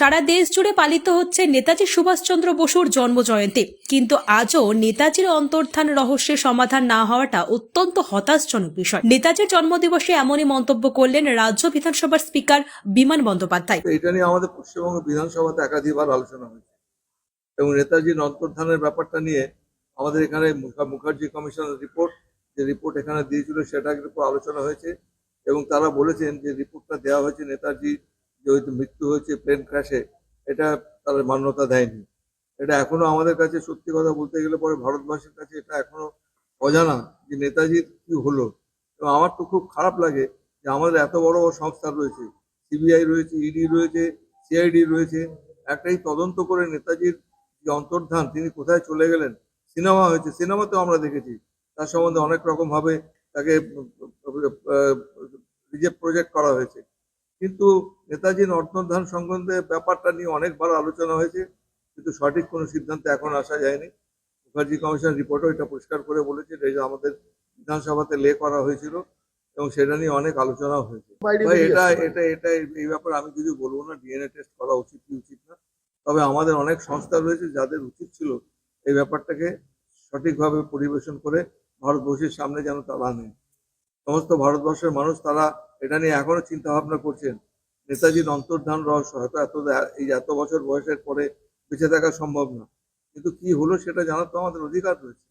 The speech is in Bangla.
সারা দেশ জুড়ে পালিত হচ্ছে নেতাজি সুভাষচন্দ্র বসুর জন্মজয়ন্তী। কিন্তু আজও নেতাজির অন্তর্ধান রহস্যের সমাধান না হওয়াটা অত্যন্ত হতাশজনক বিষয়। নেতাজির জন্মদিবসে এমনই মন্তব্য করলেন রাজ্য বিধানসভার স্পিকার বিমান বন্দ্যোপাধ্যায়। এটা নিয়ে আমাদের পশ্চিমবঙ্গ বিধানসভাতে একাধিকবার আলোচনা হয়েছে। এবং নেতাজির অন্তর্ধানের ব্যাপারটা নিয়ে আমাদের এখানে মুখা- মুখার্জি কমিশনের রিপোর্ট, যে রিপোর্ট এখানে দিয়েছিল সেটার উপর আলোচনা হয়েছে। এবং তারা বলেছেন যে রিপোর্টটা দেওয়া হয়েছে নেতাজি যে হয়তো মৃত্যু হয়েছে প্লেন ক্র্যাশে এটা তারা মান্যতা দেয়নি। এটা এখনও আমাদের কাছে সত্যি কথা বলতে গেলে পরে ভারতবাসীর কাছে এটা এখনও অজানা যে নেতাজির কি হলো। এবং আমার তো খুব খারাপ লাগে যে আমাদের এত বড় সংস্থা রয়েছে সিবিআই রয়েছে ইডি রয়েছে সিআইডি রয়েছে, একটাই তদন্ত করে নেতাজির যে অন্তর্ধান, তিনি কোথায় চলে গেলেন, সিনেমা হয়েছে, সিনেমাতেও আমরা দেখেছি। তার সম্বন্ধে অনেক রকমভাবে তাকে রিজেক্ট প্রজেক্ট করা হয়েছে। কিন্তু নেতাজির অন্তর্ধান সম্বন্ধে ব্যাপারটা নিয়ে অনেকবার আলোচনা হয়েছে কিন্তু সঠিক কোনো সিদ্ধান্তে এখন আসা যায়নি। মুখার্জি কমিশন রিপোর্টও এটা পরিষ্কার করে বলেছে যে আমাদের বিধানসভাতে লে করা হয়েছিল এবং সেটা নিয়ে অনেক আলোচনাও হয়েছে। এটা এটা এটা এই ব্যাপারে আমি কিছু বলব না ডিএনএ টেস্ট করা উচিত কি উচিত না। তবে আমাদের অনেক সংস্থা রয়েছে যাদের উচিত ছিল এই ব্যাপারটাকে সঠিকভাবে পরিবেশন করে ভারতবর্ষের সামনে যেন তারা আনে সমস্ত ভারতবর্ষের মানুষ তারা এটা নিয়ে এখনও চিন্তা ভাবনা করছেন নেতাজির অন্তর্ধান রহস্য, হয়তো এত এই এত বছর বয়সের পরে বেঁচে থাকা সম্ভব না। কিন্তু কি হলো সেটা জানার তো আমাদের অধিকার রয়েছে।